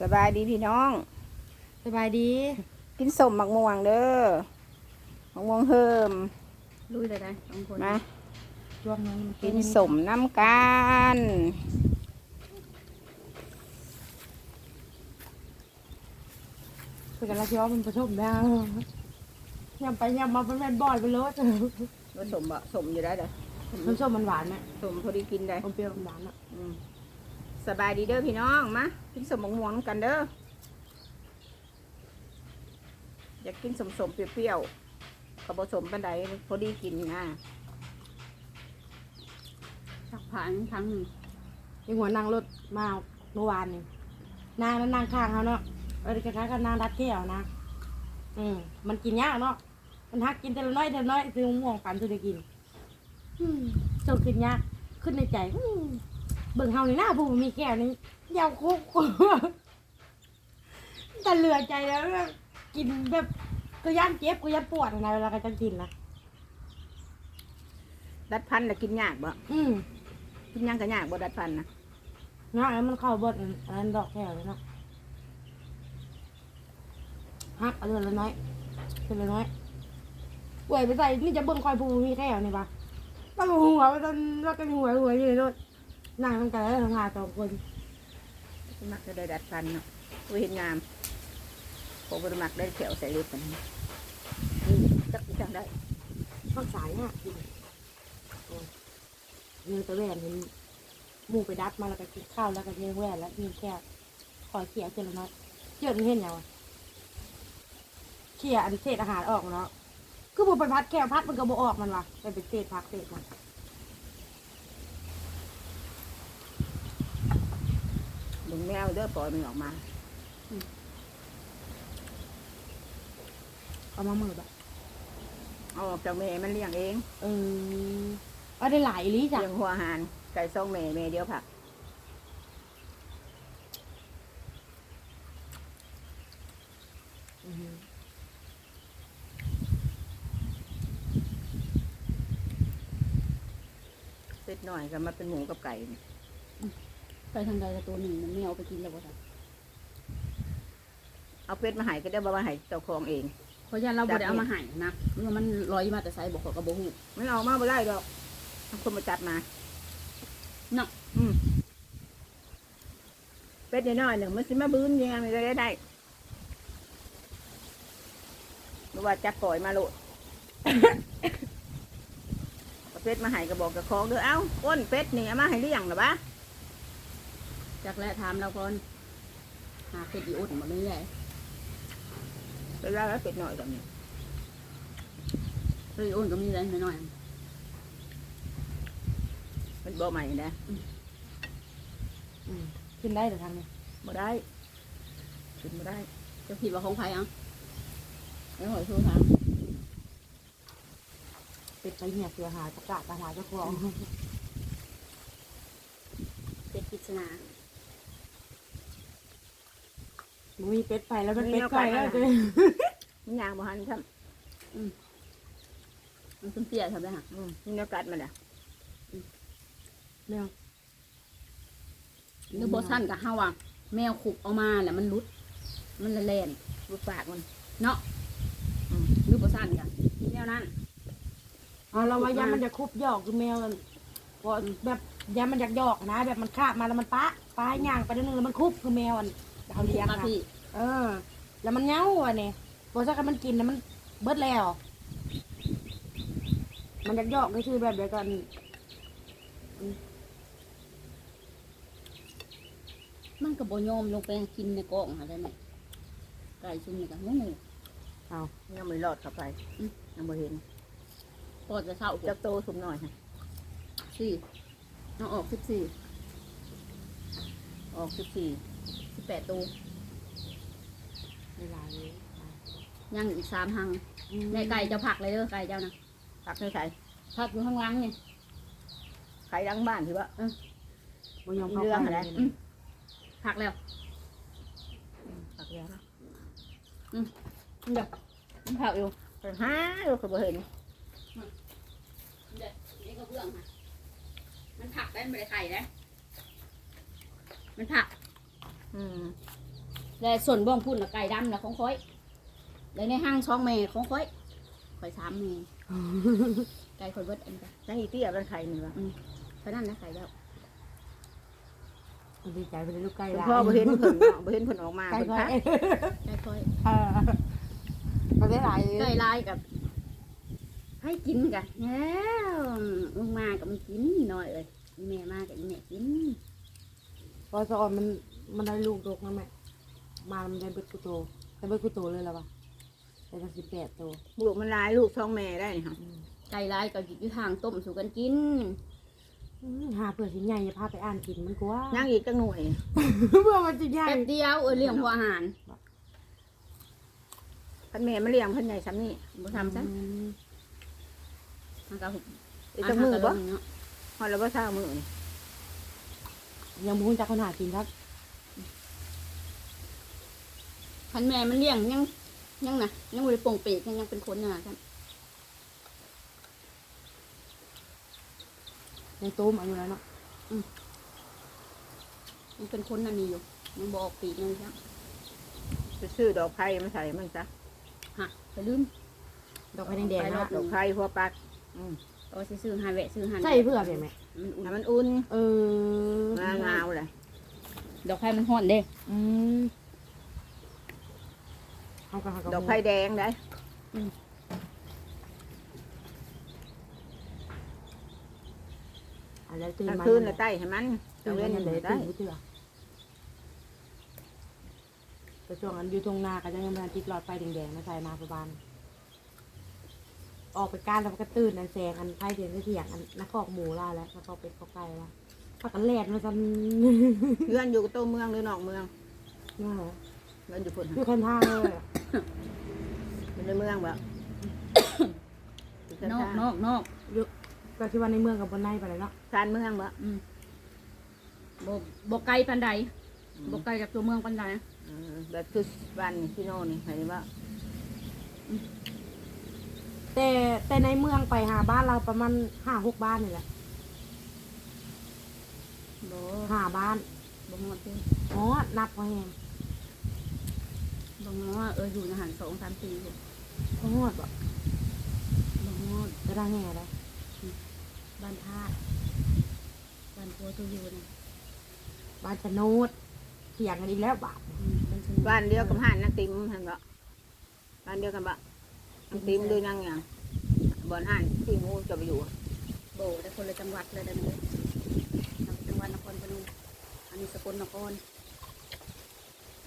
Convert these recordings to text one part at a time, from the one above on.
สบายดีพี่น้อง สบายดี กินสมหมักม่วงเด้อหมักม่วงเฮิมลุยเลยได้สองคนมาช่วงนั้นกินสมน้ำกันเป็นกันละเชียวมันผสมได้ยำไปยำมาเป็นแม่นบ่อยไปเลยผสมบะสมอยู่ได้เด้อมันส้มมันหวานไหมสมพอดีกินได้มันเปรี้ยวมันหวานอะอืม สบายดีเด้อพี่น้องมากินสมหมักม่วงกันเด้ออยากกินสมสมเปรี้ยวๆกับผสมปันใดพอดีกินนะสักผ่านครั้งหนึ่งยังหัวนั่งรถมาเมื่อวานนี่นางนั้นนางข้างเขาเนาะเออคล้ายๆกับนางรัดแก้วนะอืมมันกินยากเนาะมันหักกินแต่ละน้อยแต่ละน้อยซื้อม่วงปั่นซื้อได้กินอืมจนขึ้นยากขึ้นในใจอืม เบิ่งเฮานี่หน้าผู้มีแก้วนี่ยาวคุกแต่เหลือใจแล้วเนี่ยกินแบบก็ย่านเจ็บก็ย่านปวดนะเวลาก็จะกินนะดัดพันธุ์น่ะกินยากบ่อืมกินหยังก็ยากบ่ดัดพันธุ์นะเนาะแล้วมันเข้าบดอันนั้นดอกแก้วเลยเนาะฮักเอาเรือนละน้อยเรือนละน้อยป่วยไปใส่นี่จะเบิ่งคอยผู้มีแก้วนี่ปะต้องเอาหัวไปตอนแล้วก็มีหัวหัวอยู่ในรถนั่ งตั้งแต่แล้วทำงานสองคนมักจะได้ดัดพันธุ์เนาะอุ้ยเห็นงามผมบ่ได้มักได้แถวใส่เล็บกันนี่จักจังได้ข้างสายเนี่ยกินเนื้อตะแหวนเห็นหมูไปดัดมาแล้วก็กินข้าวแล้วก็เนื้อแหวนแล้วมีแค่คอยเขี่ยเจอละน้อยเจอมันเห็นยังวะเขี่ยอันเศษอาหารออกมาแล้วคือบุไปพัดแก้วพัดมันก็บ่ออกมันวะไปเป็นเศษพักเศษมัน ดึงแมวเด้อปล่อยมันออกมาเอามามือแบบเอาออกจากแม่มันเลี้ยงเองเออเอาได้หลายอีหลีจ้ะเลี้ยงหัวอาหารไก่ซ่องแม่แม่เดียวผักอืมเสร็จหน่อยก็มาเป็นหมูกับไก่นี่ ไปทางใดละตัวหนึ่งมันไม่เอาไปกินแล้วบ่ทันเอาเป็ดมาใหายก็ได้บ่มาใหายเจ้าของเอง เพราะยันเราบ่ได้เอามาใหายนะเมื่อมันลอยมาแต่ไซบอกเขากระโบหูไม่เอามาบ่ได้ดอกเอาคนมาจัดมา เนาะอืมเป็ดน้อยๆหนึ่งมันสิมาบื้นยังไงมันจะได้ได้หรือว่าจักปล่อยมาโลด เอาเป็ดมาใหายก็บอกกับของเด้อเอ้าก้นเป็ดนี่เอามาให้เลี้ยงหรอปะ จากแรกถามเราก่อนหาเป็ดอีอุ่นมาไม่ใหญ่เวลาแล้วเป็ดหน่อยแบบนี้เป็ดอีอุ่นก็มีอะไรหน่อยมันบ่ใหม่นะอืมขึ้นได้แต่ทางนี้บ่ได้กินบ่ได้ๆจะผิดว่าของใครอะไม่หอยชูทางเป็ดไปเนี่ยเสือหาประกาศตามหาเจ้าของเป็ดปริศนา มันมีเป็ดไปแล้วมันเป็ดไก่แล้วเจ้มันยางบ่หันครับมันเป็นเตี้ยทำได้ฮะอืมมันเนื้อกัดมันอะแมวหรือบอสั้นกับห้าว่ะแมวขุบเอามาแล้วมันรุด มันละแลนรูปปากมัน เนาะอืมหรือบอสั้นกันแนวนั้นเอาเราว่ายามันจะคุบหยอกคือแมวมันพอแบบยามันอยากหยอกนะ แบบมันคาบมาแล้วมันปะปะย่างไปนิดนึงแล้วมันคุบคือแมวอัน เขาเลี้ยงมาค่ะพี่เออ แล้วมันเหงาอะเนี่ยพอสักกันมันกินแล้วมันเบิดแล้ว มันอยากหยอกก็คือแบบเดียวกันมันกับบยอมลงไปกินในกล่องหาได้ไหมไก่ชุ่มนี่กันงูยังไม่รอดเข้าไปอืมยังบ่เห็นพอจะเศร้าจับโตสุมหน่อยฮะสี่น้องออกสิบสี่ออกสิบสี่ สิบแปดตัวเวลาเลยยังอีกสามหังในไก่เจะผักเลยเด้อไก่เจ้านะผักในใส่ผักอยู่ข้างหล่างเนี่ยไข่ดังบ้านถือว่าบยอมเข้าเรื่องไปอะไรเลยอืนะมผักแล้วผักเยอะนะเดี๋ยวมันผักอยู่ไปหาเราก็บ่เห็นเดี๋ยวนี่ก็เบื้องค่ะมันผักได้ไม่ได้ไข่นะมันผัก อืมแล้วส่วนบ้องพุ่นน่ะไก่ดำนะของค่อยแล้วในห้างช่องเมย์ของค่อยค่อยสามเมย์ไก่ค่อยเบิดอันกันนั่งอีเตี้ยเป็นใครนี่วะเท่านั้นนะไก่แล้วดีใจไปเลยลูกไก่คุณละพ่อบ่เห็นเพิ่นเนาะบ่เห็นเพิ่นออกมาไก่เพิ่นค่อพัยกไก่ค่อยเออเขาได้หลายไก่ลายกับ ให้กินกันแล้วมึงมากับมันกินหน่อยเลยอีแม่มากับอีแม่กิน พอสอนมัน มันได้ลูกดกนะแม่มามันได้เบิดกุโตได้เบิดกุโตเลยแล้วปะได้ตั้งสิบแปดตัวลูกมันหลายลูกท้องแม่ได้นี่ค่ะอืมไก่ลายกับอยู่ทางต้มสู่กันกิน อืมหาเผื่อสิใหญ่จะพาไปอ่านกินมันกว่านั่งอีกจังหน่วยเพื่อมันจะใหญ่แป๊บเดียวเออเลี้ยงหัวอาหารพันแม่มาเลี้ยงเพันใหญ่ซ้ำนี่บ่ทำซะอืมมันก็หุบอีกจังมือบ่เนาะฮอดแล้วบ่เช้ามือนี่ยังบุ้งจักคนหากินครับ พันแม่มันเลี้ยงยังยังนะยังบริโปร่งเปรกยังยังเป็นคนอยู่นะครับในตู้มอายุแล้วเนาะยังเป็นคนนั่นนี่อยู่ยังบออกปีกเลยครับไปซื้อดอกไผ่มาใส่มันซะฮะไปลืมดอกไม้แดงๆไปรอเนาะบดอกไผ่หัวปักอืมเอาสิซื้อหาแวะซื้อหาใช่เพื่อเปล่าแม่มันอุ่นให้มันอุ่นเอองางาวเลยดอกไผ่มันฮ้อนเด้อืม เอากระหักดอกไผ่แดงได้อะไรตื่นกลางมาคืนน่ะใต้ให้มันกตื่ลางนเว้มานยันเลยได้ตื่นผู้เถื่อแต่ช่วงนั้นอยู่ตรงนาก็ยังมันติดหลอดไฟแดงๆมาใส่นาประบานออกไปการแล้วก็ตื่นอันแสงอันไฟเดียนเถียงอันนักขอกหมูล่าแล้วนักขอกเป็ดขอกไก่ละพักกันแลดมาจนเพื่อนอยู่กับตัวเมืองหรือนอกเมืองน่าเหรอ เพื่อนอยู่พุ่นอยู่คนทางเลยอยู่ในเมืองบ่อยู่นอกข้างนอกนอกอยู่ก็ที่ว่าในเมืองกับบนในไปเลยเนาะๆชานเมืองบ่อืมบ่บ่ไกลปานใดบ่ไกลจากตัวเมืองปานใดเออแบบคือบ้านนี่พี่โน่นี่เห็นบ่แต่แต่ในเมืองไปหาบ้านเราประมาณห้าหกบ้านนี่แหละบ่หาบ้านบ่ฮอดเด้อ๋อนับพอแหง บ่ฮอดเอออยู่ในหัน2 3ปีอยู่พอหอดบ่บ่ฮอดจะได้แห่ได้บ้านธาตุบ้านพัวตัวอยู่น่ะบ้านชะโนดเถียงกันอีกแล้วบาทอืมเป็นชนบ้านเดียวกับห้านนักติมเห็นบ่บ้านเดียวกันบ่นักติมดูนั่งหยังบ่อนห้านที่หมูจะไปอยู่โบแต่คนละจังหวัดเลยเด้อนี่ทางจังหวัดนครพนมอันนี้สกลนคร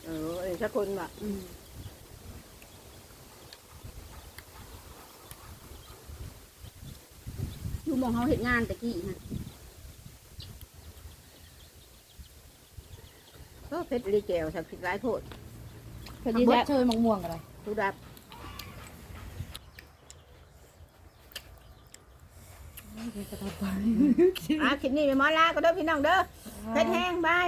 เออเออสักคนบ่อืมอยู่หมองเขาเห็นงานตะกี้นะก็เพชรลีแก้วสักสิหลายโพดพอทำดีบดแล้วเชยมะม่วงอะไรทุดับจะทำไปอะคลิปนี้ไปหมอลาก็เด้อพี่น้องเด้อเพชรแห้งบาย